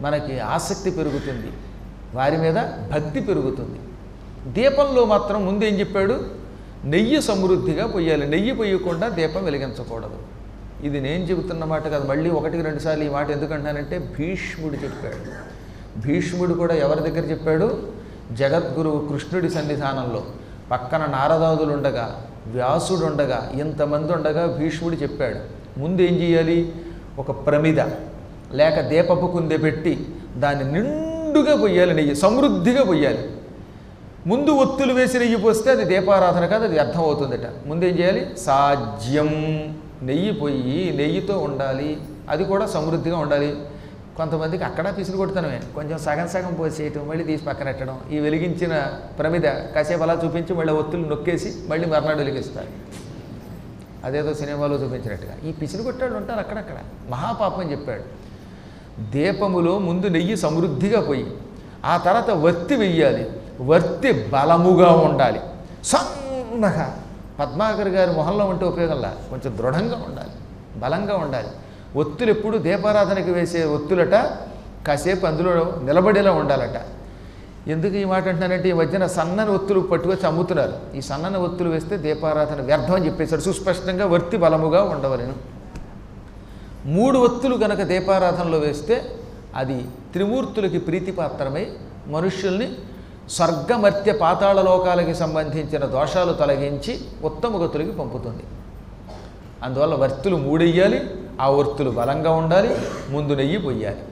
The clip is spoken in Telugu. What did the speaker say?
మనకి ఆసక్తి పెరుగుతుంది. వారి మీద భక్తి పెరుగుతుంది. దీపంలో మాత్రం ముందు ఏం చెప్పాడు? నెయ్యి సమృద్ధిగా పొయ్యాలి. నెయ్యి పొయ్యకుండా దీపం వెలిగించకూడదు. ఇది నేను చెబుతున్న మాట కాదు. మళ్ళీ ఒకటికి రెండుసార్లు ఈ మాట ఎందుకంటానంటే భీష్ముడు చెప్పాడు. భీష్ముడు కూడా ఎవరి దగ్గర చెప్పాడు? జగద్గురువు కృష్ణుడి సన్నిధానంలో. పక్కన నారదాదులు ఉండగా వ్యాసుడు ఉండగా ఇంతమంది ఉండగా భీష్ముడు చెప్పాడు. ముందు ఏం చేయాలి ఒక ప్రమిద. లేక దీపపు కుందె పెట్టి దాన్ని నిండుగా పొయ్యాలి నెయ్యి సమృద్ధిగా పొయ్యాలి. ముందు ఒత్తులు వేసి నెయ్యి పోస్తే అది దీపారాధన కాదు అది అర్థమవుతుందట. అవుతుందట చేయాలి? సాధ్యం. నెయ్యి పొయ్యి నెయ్యితో ఉండాలి. అది కూడా సమృద్ధిగా ఉండాలి. కొంతమందికి అక్కడ పిసులు కొడుతున్నామే కొంచెం సగం సగం పోసేయటం మళ్ళీ తీసి పక్కన పెట్టడం. ఈ వెలిగించిన ప్రమిద కాసేపు అలా చూపించి మళ్ళీ ఒత్తులు నొక్కేసి మళ్ళీ మర్నాడు వెలిగిస్తారు. అదేదో సినిమాలో చూపించినట్టుగా. ఈ పిసిలు కొట్టాడు ఉంటారు అక్కడక్కడ. మహాపాపం చెప్పాడు. దీపములో ముందు నెయ్యి సమృద్ధిగా పోయి ఆ తర్వాత వర్తి వెయ్యాలి. వర్తి బలముగా ఉండాలి. సన్నగా. పద్మాకర్ గారి మొహంలో ఉంటే ఉపయోగంలా? కొంచెం దృఢంగా ఉండాలి. బలంగా ఉండాలి. ఒత్తులు ఎప్పుడు దీపారాధనకి వేసే ఒత్తులట కాసేపు అందులో నిలబడేలా ఉండాలట. ఎందుకు ఈ మాట అంటున్నానంటే ఈ మధ్యన సన్నని ఒత్తులు పట్టుకొచ్చి అమ్ముతున్నారు. ఈ సన్నని ఒత్తులు వేస్తే దీపారాధన వ్యర్థం అని చెప్పేశాడు. సుస్పష్టంగా వర్తి బలముగా ఉండవలను. మూడు ఒత్తులు గనక దీపారాధనలో వేస్తే అది త్రిమూర్తులకి ప్రీతిపాత్రమై మనుష్యుల్ని స్వర్గమర్త్య పాతాళ లోకాలకి సంబంధించిన దోషాలు తొలగించి ఉత్తమ గతులకి పంపుతుంది. అందువల్ల వర్తులు మూడెయ్యాలి ఆ వర్తులు బలంగా ఉండాలి ముందు నెయ్యి పొయ్యాలి.